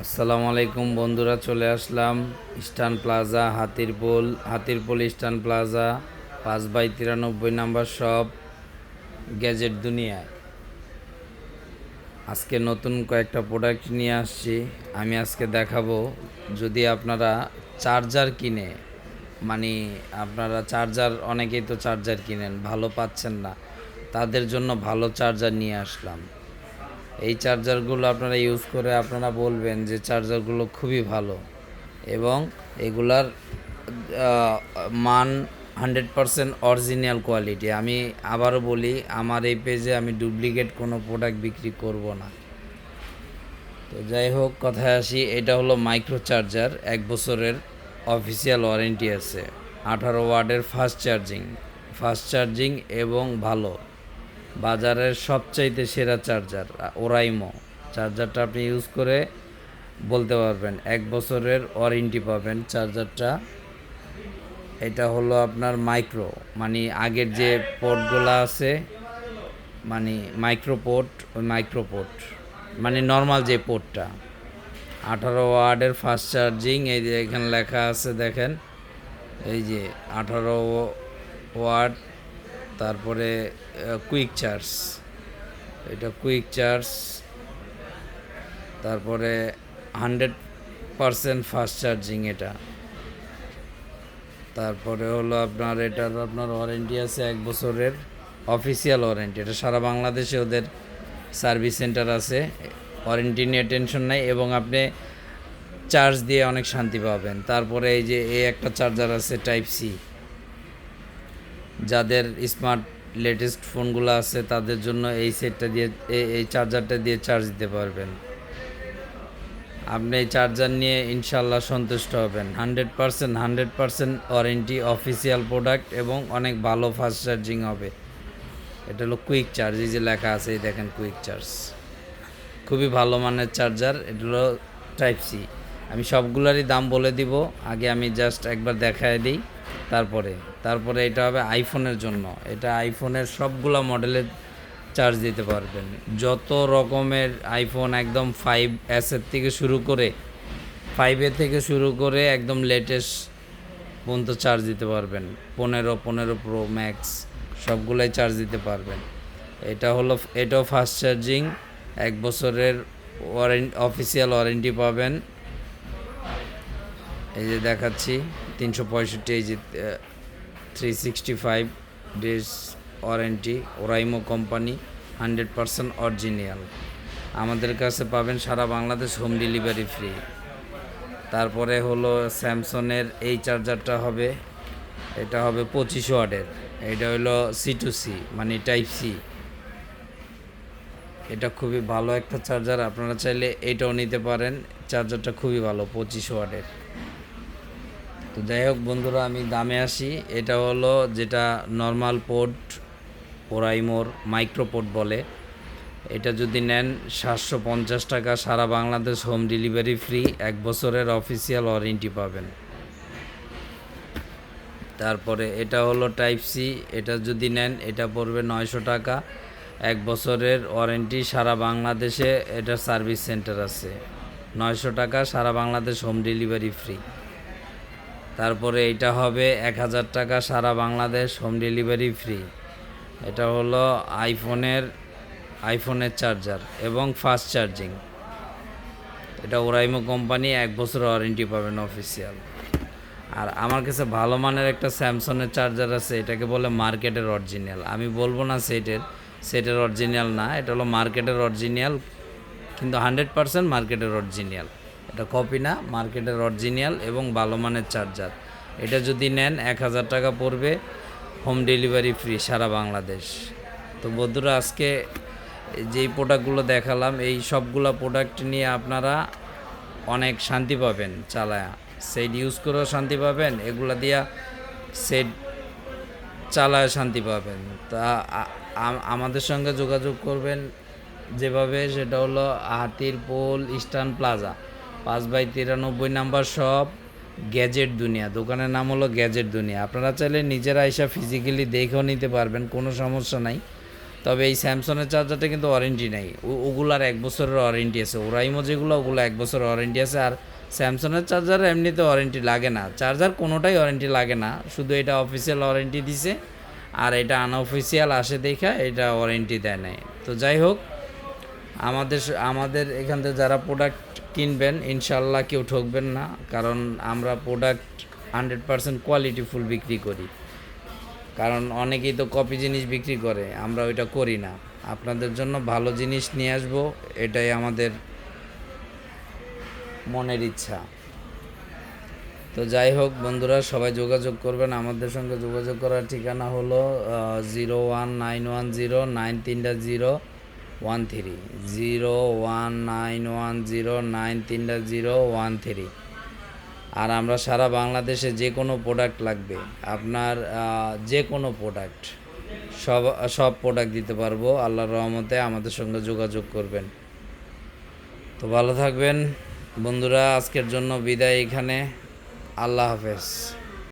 আসসালামু আলাইকুম বন্ধুরা, চলে আসলাম Eastern Plaza, Hatirpool Hatirpool Eastern Plaza, পাঁচ বাই তিরানব্বই নাম্বার শপ, গ্যাজেট দুনিয়ায়। আজকে নতুন কয়েকটা প্রোডাক্ট নিয়ে আসছি, আমি আজকে দেখাবো, যদি আপনারা চার্জার কিনে মানে আপনারা চার্জার অনেকেই তো চার্জার কিনেন, ভালো পাচ্ছেন না, তাদের জন্য ভালো চার্জার নিয়ে আসলাম। এই চার্জারগুলো আপনারা ইউজ করে আপনারা বলবেন যে চার্জারগুলো খুবই ভালো এবং এগুলার মান হান্ড্রেড পারসেন্ট অরিজিনাল কোয়ালিটি আমি আবারও বলি, আমার এই পেজে আমি ডুপ্লিকেট কোনো প্রোডাক্ট বিক্রি করব না। তো যাই হোক, কথায় আসি, এটা হলো মাইক্রো চার্জার এক বছরের অফিসিয়াল ওয়ারেন্টি আছে। আঠারো ওয়ার্ডের ফাস্ট চার্জিং ফাস্ট চার্জিং এবং ভালো। বাজারের সবচাইতে সেরা চার্জার, ওরাইমো। চার্জারটা আপনি ইউজ করে বলতে পারবেন, এক বছরের ওয়ারেন্টি পাবেন চার্জারটা। এটা হলো আপনার মাইক্রো মানে আগের যে পোর্টগুলো আছে মানে মাইক্রো পোর্ট ওই মাইক্রো পোর্ট মানে নর্মাল যে পোর্টটা আঠারো ওয়ার্ডের ফাস্ট চার্জিং এই যে এখানে লেখা আছে দেখেন, এই যে আঠারো ওয়ার্ড তারপরে কুইক চার্জ এটা কুইক চার্জ তারপরে হান্ড্রেড পারসেন্ট ফাস্ট চার্জিং এটা। তারপরে হলো আপনার এটার আপনার ওয়ারেন্টি আছে এক বছরের অফিসিয়াল ওয়ারেন্টি এটা সারা বাংলাদেশে ওদের সার্ভিস সেন্টার আছে। ওয়ারেন্টি নিয়ে টেনশন নাই এবং আপনি চার্জ দিয়ে অনেক শান্তি পাবেন। তারপরে এই যে, এই একটা চার্জার আছে টাইপ সি যাদের স্মার্ট লেটেস্ট ফোনগুলো আছে, তাদের জন্য এই সেটটা দিয়ে, এই- চার্জারটা দিয়ে চার্জ দিতে পারবেন। আপনি এই চার্জার নিয়ে ইনশাল্লাহ সন্তুষ্ট হবেন। Hundred percent hundred percent warranty official product এবং অনেক ভালো ফাস্ট চার্জিং হবে। এটা হলো কুইক চার্জ এই যে লেখা আছে, এই দেখেন কুইক চার্জ খুবই ভালো মানের চার্জার এটা হলো টাইপ সি আমি সবগুলোরই দাম বলে দিব। আগে আমি জাস্ট একবার দেখায় দিই তারপরে। তারপরে এটা হবে আইফোনের জন্য। এটা আইফোনের সবগুলো মডেলের চার্জ দিতে পারবেন। যত রকমের আইফোন একদম ফাইভ এসের থেকে শুরু করে ফাইভের থেকে শুরু করে একদম লেটেস্ট পর্যন্ত চার্জ দিতে পারবেন। পনেরো পনেরো প্রো ম্যাক্স সবগুলাই চার্জ দিতে পারবেন। এটা হলো, এটাও ফাস্ট চার্জিং এক বছরের ওয়ারেন্টি অফিসিয়াল ওয়ারেন্টি পাবেন। এই যে দেখাচ্ছি, তিনশো পঁয়ষট্টি, এই যে three sixty five days warranty Oraimo company hundred percent original আমাদের কাছে পাবেন সারা বাংলাদেশ হোম ডেলিভারি ফ্রি তারপরে হলো স্যামসংয়ের এই চার্জারটা হবে, এটা হবে পঁচিশ ওয়াটের। এটা হলো সি টু সি মানে টাইপ সি এটা খুবই ভালো একটা চার্জার আপনারা চাইলে এটাও নিতে পারেন। চার্জারটা খুবই ভালো পঁচিশ ওয়াটের। তো যাই হোক বন্ধুরা, আমি দামে আসি। এটা হলো যেটা নর্মাল পোর্ট ওরাইমোর মাইক্রো পোর্ট বলে। এটা যদি নেন সাতশো পঞ্চাশ টাকা, সারা বাংলাদেশ হোম ডেলিভারি ফ্রি এক বছরের অফিসিয়াল ওয়ারেন্টি পাবেন। তারপরে এটা হলো টাইপ সি এটা যদি নেন, এটা পড়বে নয়শো টাকা। এক বছরের ওয়ারেন্টি সারা বাংলাদেশে এটা সার্ভিস সেন্টার আছে। নয়শো টাকা, সারা বাংলাদেশ হোম ডেলিভারি ফ্রি তারপরে এটা হবে এক হাজার টাকা সারা বাংলাদেশ হোম ডেলিভারি ফ্রি এটা হলো আইফোনের আইফোনের চার্জার এবং ফাস্ট চার্জিং এটা ওরাইমো কোম্পানি এক বছর ওয়ারেন্টি পাবেন অফিসিয়াল আর আমার কাছে ভালো মানের একটা স্যামসংয়ের চার্জার আছে, এটাকে বলে মার্কেটের অরিজিনাল আমি বলব না সেটের সেটের অরিজিনাল না, এটা হলো মার্কেটের অরিজিনাল কিন্তু হান্ড্রেড পারসেন্ট মার্কেটের অরিজিনাল এটা কপি না মার্কেটের অরিজিনাল এবং ভালো মানের চার্জার এটা যদি নেন, এক হাজার টাকা পড়বে হোম ডেলিভারি ফ্রি সারা বাংলাদেশ। তো বন্ধুরা, আজকে যেই প্রোডাক্টগুলো দেখালাম, এই সবগুলো প্রোডাক্ট নিয়ে আপনারা অনেক শান্তি পাবেন চালায়া। সেট ইউজ করেও শান্তি পাবেন, এগুলা দিয়া সেট চালায় শান্তি পাবেন। তা আমাদের সঙ্গে যোগাযোগ করবেন যেভাবে, সেটা হলো হাতির পোল ইস্টার্ন প্লাজা পাঁচ বাই তিরানব্বই নাম্বার শপ গ্যাজেট দুনিয়া। দোকানের নাম হলো গ্যাজেট দুনিয়া। আপনারা চাইলে নিজেরা এসে ফিজিক্যালি দেখেও নিতে পারবেন, কোনো সমস্যা নাই। তবে এই স্যামসংয়ের চার্জারটা কিন্তু ওয়ারেন্টি নেই। ওগুলার এক বছরের ওয়ারেন্টি আছে। ওরাইমো যেগুলো ওগুলো এক বছরের ওয়ারেন্টি আছে। আর স্যামসংয়ের চার্জার এমনিতে ওয়ারেন্টি লাগে না। চার্জার কোনোটাই ওয়ারেন্টি লাগে না। শুধু এটা অফিসিয়াল ওয়ারেন্টি দিছে। আর এটা আনঅফিসিয়াল আসে দেখা এটা ওয়ারেন্টি দেয় নাই। তো যাই হোক, আমাদের আমাদের এখান থেকে যারা প্রোডাক্ট কিনবেন ইনশাল্লাহ কেউ ঠকবেন না, কারণ আমরা প্রোডাক্ট হান্ড্রেড পারসেন্ট কোয়ালিটিফুল বিক্রি করি। কারণ অনেকেই তো কপি জিনিস বিক্রি করে, আমরা ওইটা করি না। আপনাদের জন্য ভালো জিনিস নিয়ে আসব, এটাই আমাদের মনের ইচ্ছা। তো যাই হোক বন্ধুরা, সবাই যোগাযোগ করবেন। আমাদের সঙ্গে যোগাযোগ করার ঠিকানা হলো zero one nine one zero nine তিনটা zero one three zero one nine one zero nine তিনটা জিরো ওয়ান থ্রি আর আমরা সারা বাংলাদেশে যে কোনো প্রোডাক্ট লাগবে, আপনার যে কোনো প্রোডাক্ট সব সব প্রোডাক্ট দিতে পারব। আল্লাহর রহমতে আমাদের সঙ্গে যোগাযোগ করবেন। তো ভালো থাকবেন। বন্ধুরা, আজকের জন্য বিদায় এখানে। আল্লাহ হাফেজ।